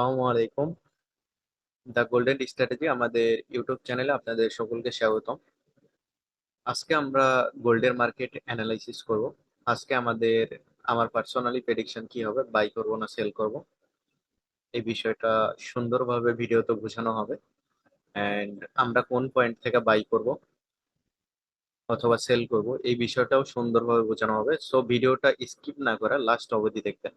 আসসালামু আলাইকুম। The golden strategy আমাদের ইউটিউব চ্যানেলে আপনাদের সকলকে স্বাগতম। আজকে আমরা গোল্ডের মার্কেট অ্যানালাইসিস করব। আজকে আমাদের, আমার পার্সোনালি প্রেডিকশন কি হবে, বাই করব না সেল করব, এই বিষয়টা সুন্দরভাবে ভিডিওতে বোঝানো হবে। অ্যান্ড আমরা কোন পয়েন্ট থেকে বাই করব অথবা সেল করব, এই বিষয়টাও সুন্দরভাবে বোঝানো হবে। সো ভিডিওটা স্কিপ না করে লাস্ট অবধি দেখবেন।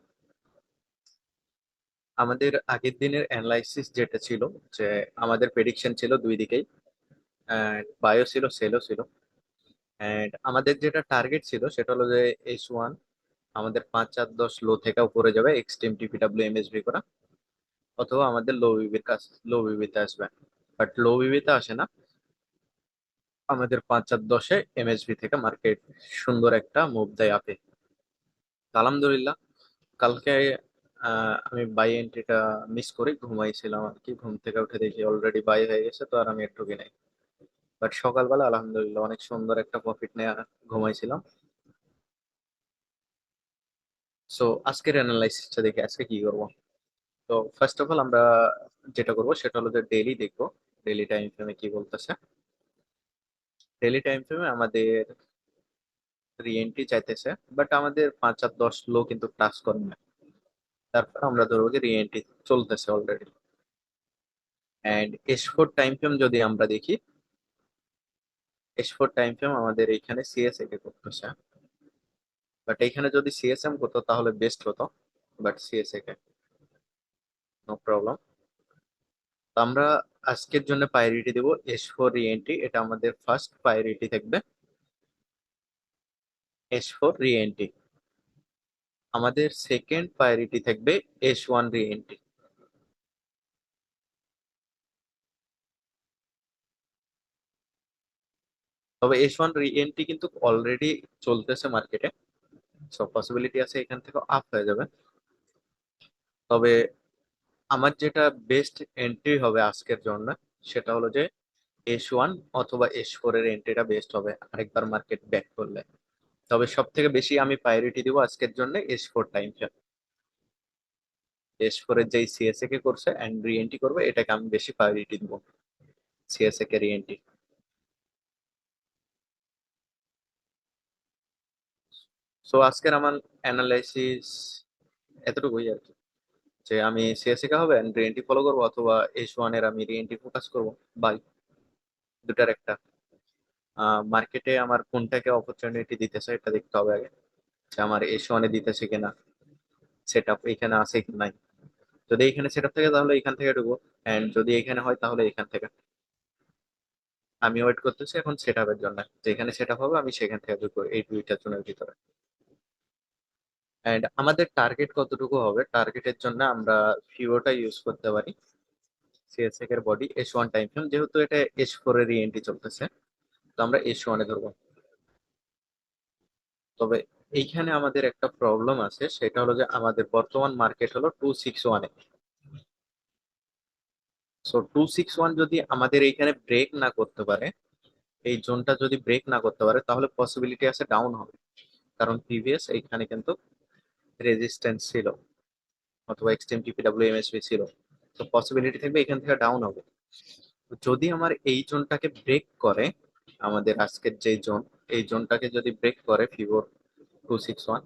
আমাদের আগের দিনের অ্যানালাইসিস যেটা ছিল যে আমাদের প্রেডিকশন ছিল দুই দিকেই বায়ো ছিল সেলও ছিল অ্যান্ড আমাদের যেটা টার্গেট ছিল সেটা হলো যে এস ওয়ান আমাদের পাঁচ চার দশ লো থেকে উপরে যাবে এক্সট্রিম টিপিডাব্লিউ এমএসবি করা, অথবা আমাদের লো বিবির কাছ লো বিবিতে আসবে। বাট লো বিবিতে আসে না, আমাদের পাঁচ চার দশে এমএসবি থেকে মার্কেট সুন্দর একটা মুভ দেয় আপে আলহামদুলিল্লাহ কালকে আমি বাই এন্ট্রিটা মিস করে ঘুমাইছিলাম আর কি। ঘুম থেকে উঠে দেখি অলরেডি বাই হয়ে গেছে, তো আর আমি একটু কিনাই বাট সকালবেলা আলহামদুলিল্লাহ অনেক সুন্দর একটা প্রফিট নিয়ে ঘুমাইছিলাম। সো আজকের অ্যানালাইসিসটা দেখে, আজকে কি করব? তো ফার্স্ট অফ অল আমরা যেটা করব, সেটা হলো যে ডেইলি দেখব ডেইলি টাইম ফ্রেমে কি বলতেছে। ডেইলি টাইম ফ্রেমে আমাদের রিএন্ট্রি চাইতেছে বাট আমাদের পাঁচ আর দশ লো কিন্তু টাচ করে না। তারপর আমরা ধরবো যে রিএন্ট্রি চলতেছে already and S four time frame যদি আমরা দেখি এস ফোর টাইম ফ্রেম আমাদের এইখানে সিএসএ কে করতেছে। বাট এইখানে যদি সিএসএম করতো তাহলে বেস্ট হতো বাট সিএসএ কে। নো প্রবলেম তো আমরা আজকের জন্য প্রায়োরিটি দেব এস ফোর রিএন্ট্রি এটা আমাদের ফার্স্ট প্রায়োরিটি থাকবে। এস ফোর রিএন্ট্রি আমাদের সেকেন্ড প্রায়োরিটি থাকবে এস ওয়ান রিএন্ট্রি তবে এস ওয়ান রিএন্ট্রি কিন্তু অলরেডি চলতেছে মার্কেটে সব পসিবিলিটি আছে এখান থেকে আপ হয়ে যাবে। তবে আমার যেটা বেস্ট এন্ট্রি হবে আজকের জন্য, সেটা হলো যে এস ওয়ান অথবা এস ফোর এর এন্ট্রিটা বেস্ট হবে আরেকবার মার্কেট ব্যাক করলে। তবে সব থেকে বেশি আমি প্রায়োরিটি দিব আজকের জন্য S four time S four এর যেই সিএসএ কে করছে অ্যান্ড রিএন্ট্রি করবে, এটাকে আমি বেশি প্রায়োরিটি দিব। সিএসএ কে রিএন্ট্রি সো আজকের আমার অ্যানালাইসিস এতটুকুই আর কি। যে আমি সিএসএ কে হবে অ্যান্ড রিএন্ট্রি ফলো করব, অথবা এস ওয়ানের আমি রিএন্ট্রি ফোকাস করব। বাই দুটার একটা। মার্কেটে আমার কোনটাকে অপরচুনিটি দিতেছে এটা দেখতে হবে আগে। যে আমার এস ওয়ানে দিতেছে কিনা সেট আপ এখানে আছে কি নাই। যদি এখানে সেট আপ থাকে তাহলে এখান থেকে ঢুকবো। অ্যান্ড যদি এখানে হয় তাহলে এখান থেকে। আমি ওয়েট করতেছি এখন সেট আপের জন্য। যেখানে সেট আপ হবে আমি সেখান থেকে ঢুকবো এই দুইটা জনের ভিতরে। অ্যান্ড আমাদের টার্গেট কতটুকু হবে? টার্গেটের জন্য আমরা ফিওটা ইউজ করতে পারি। সিএসএক এর body S one time frame যেহেতু এটা এস ফোর এর ইএনটি চলতেছে। তো আমরা এস ওয়ানে ধরবো। তবে এইখানে আমাদের একটা প্রবলেম আছে, সেটা হলো যে আমাদের বর্তমান মার্কেট হলো টু সিক্স ওয়ানে সো টু সিক্স ওয়ান যদি আমাদের এইখানে ব্রেক না করতে পারে, এই জোনটা যদি ব্রেক না করতে পারে, তাহলে পসিবিলিটি আছে ডাউন হবে। কারণ প্রিভিয়াস এইখানে কিন্তু রেজিস্ট্যান্স ছিল, অথবা এক্সট্রিম টিপিডাব্লিউ এমএসবি ছিল। তো পসিবিলিটি থাকবে এখান থেকে ডাউন হবে। যদি আমার এই জোনটাকে ব্রেক করে আমাদের আজকের যে জোন এই জোনটাকে যদি ব্রেক করে ফিভোর টু সিক্স ওয়ান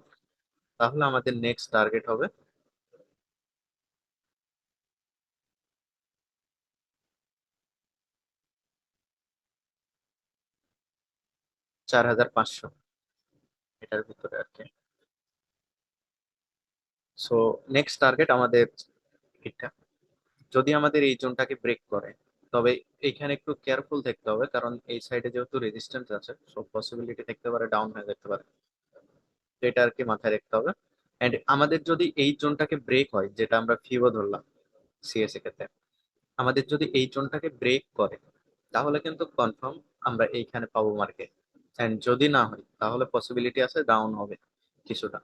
তাহলে আমাদের নেক্সট টার্গেট হবে চার হাজার পাঁচশো। এটার ভিতরে আর কি। সো নেক্সট টার্গেট আমাদের এটা যদি আমাদের এই জোনটাকে ব্রেক করে তবে এইখানে একটু কেয়ারফুল থাকতে হবে, কারণ এই সাইডে যেহেতু রেজিস্ট্যান্স আছে সো পসিবিলিটি থাকতে পারে ডাউন হয়ে যেতে পারে। এটা আর কি মাথায় রাখতে হবে। অ্যান্ড আমাদের যদি এই জোনটাকে ব্রেক হয়, যেটা আমরা ফিও ধরলাম সিএস সিএসএ ক্ষেত্রে, আমাদের যদি এই জোনটাকে ব্রেক করে, তাহলে কিন্তু কনফার্ম আমরা এইখানে পাবো মার্কেট অ্যান্ড যদি না হয়, তাহলে পসিবিলিটি আছে ডাউন হবে, কিছুটা।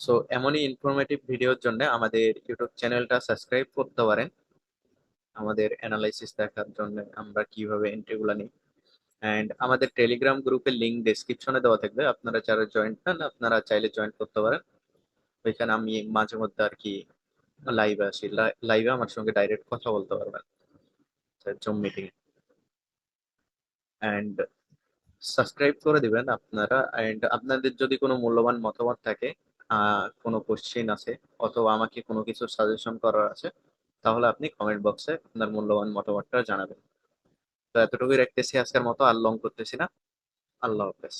সো এমনই ইনফরমেটিভ ভিডিওর জন্য আমাদের ইউটিউব চ্যানেলটা সাবস্ক্রাইব করতে পারেন। আমাদের অ্যানালাইসিস দেখার জন্য আমরা কীভাবে এন্ট্রিগুলো নিই। অ্যান্ড আমাদের টেলিগ্রাম গ্রুপের লিঙ্ক ডেসক্রিপশনে দেওয়া থাকবে। আপনারা যারা জয়েন্ট নেন আপনারা চাইলে জয়েন করতে পারেন। ওইখানে আমি মাঝে মধ্যে আর কি লাইভে আসি। লাইভে আমার সঙ্গে ডাইরেক্ট কথা বলতে পারবেন। জুম মিটিং অ্যান্ড সাবস্ক্রাইব করে দিবেন আপনারা। অ্যান্ড আপনাদের যদি কোনো মূল্যবান মতামত থাকে কোনো কোশ্চেন আছে অথবা আমাকে কোনো কিছু সাজেশন করার আছে, তাহলে আপনি কমেন্ট বক্সে আপনার মূল্যবান মতামতটা জানাবেন। তো এতটুকুই রাখতেছি আজকের মতো, আর লং করতেছি না। আল্লাহ হাফেজ।